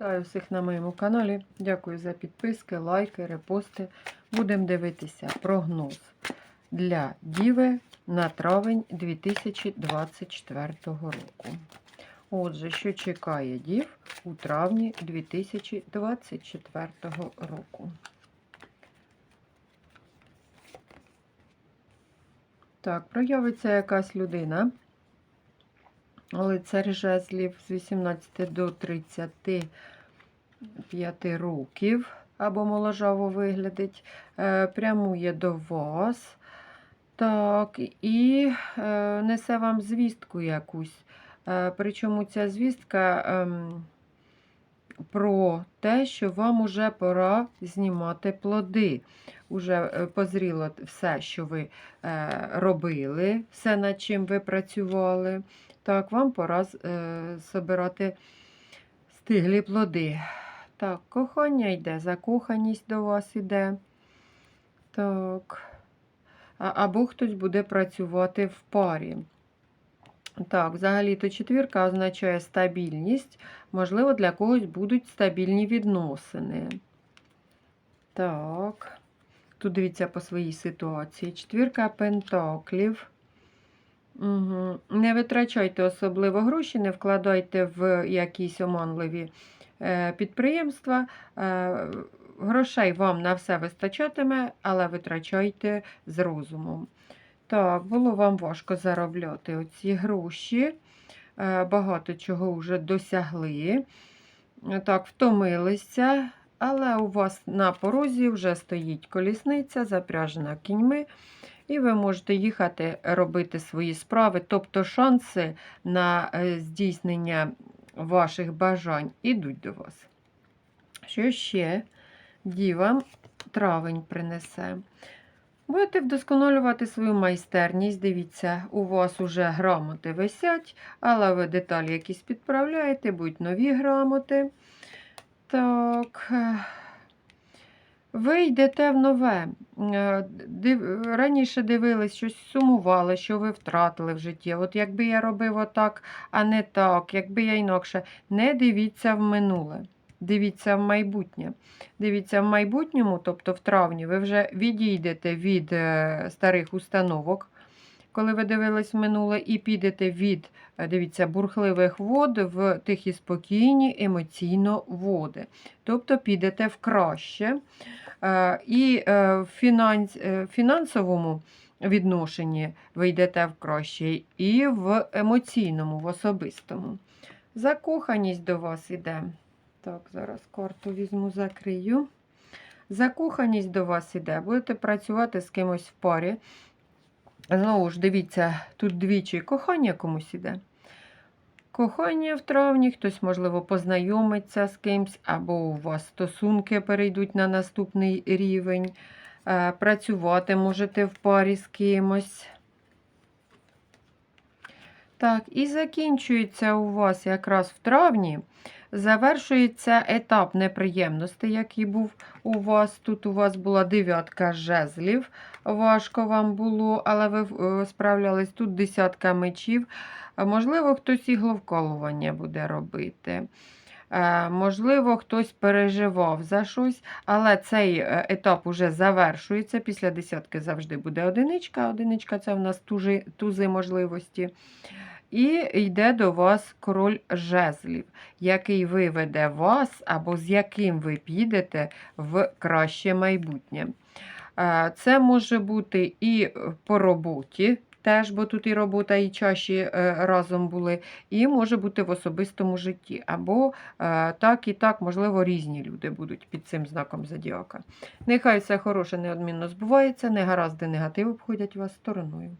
Вітаю всіх на моєму каналі. Дякую за підписки, лайки, репости. Будемо дивитися прогноз для Діви на травень 2024 року. Отже, що чекає Дів у травні 2024 року. Так, проявиться якась людина. Лицар жезлів з 18 до 35 років, або моложаво виглядить, е, прямує до вас. Так, і е, несе вам звістку якусь. Е, Причому ця звістка ем, про те, що вам уже пора знімати плоди. Уже е, позріло все, що ви е, робили, все, над чим ви працювали. Так, вам пора е, собирати стиглі плоди. Так, кохання йде, закоханість до вас йде. Так. Або хтось буде працювати в парі. Так, взагалі-то четвірка означає стабільність. Можливо, для когось будуть стабільні відносини. Так. Тут дивіться по своїй ситуації. Четвірка пентаклів. Угу. Не витрачайте особливо гроші, не вкладайте в якісь оманливі е, підприємства. Е, грошей вам на все вистачатиме, але витрачайте з розумом. Так, було вам важко заробляти оці гроші. Е, багато чого вже досягли. Так, втомилися, але у вас на порозі вже стоїть колісниця, запряжена кіньми. І ви можете їхати робити свої справи, тобто шанси на е, здійснення ваших бажань ідуть до вас. Що ще дівам травень принесе? Будете вдосконалювати свою майстерність. Дивіться, у вас уже грамоти висять, але ви деталі якісь підправляєте, будуть нові грамоти. Так. е, ви йдете в нове. Е, Раніше дивились, щось сумували, що ви втратили в житті. От якби я робив отак, а не так, якби я інакше. Не дивіться в минуле. Дивіться в майбутнє. Дивіться в майбутньому, тобто в травні, ви вже відійдете від е, старих установок, коли ви дивились минуле, і підете від, е, дивіться, бурхливих вод в тихі спокійні емоційно води. Тобто підете в краще. Е, І в фінансовому відношенні ви йдете в краще, і в емоційному, в особистому. Закоханість до вас іде. Так, зараз карту візьму, закрию. Закоханість до вас іде. Будете працювати з кимось в парі. Знову ж, дивіться, тут двічі кохання комусь іде. Кохання в травні, хтось, можливо, познайомиться з кимсь, або у вас стосунки перейдуть на наступний рівень. Е, Працювати можете в парі з кимось. Так, і закінчується у вас якраз в травні. Завершується етап неприємностей, який був у вас. Тут у вас була дев'ятка жезлів. Важко вам було, але ви е, справлялись. Тут десятка мечів. Можливо, хтось ігловколування буде робити. Е, Можливо, хтось переживав за щось, але цей е, етап уже завершується. Після десятки завжди буде одиничка. Одиничка це в нас тузи, тузи можливості. І йде до вас король жезлів, який виведе вас або з яким ви підете в краще майбутнє. Е, Це може бути і по роботі, теж, бо тут і робота, і чаші е, разом були, і може бути в особистому житті. Або е, так і так, можливо, різні люди будуть під цим знаком зодіака. Нехай все хороше неодмінно збувається, негаразди негатив обходять вас стороною.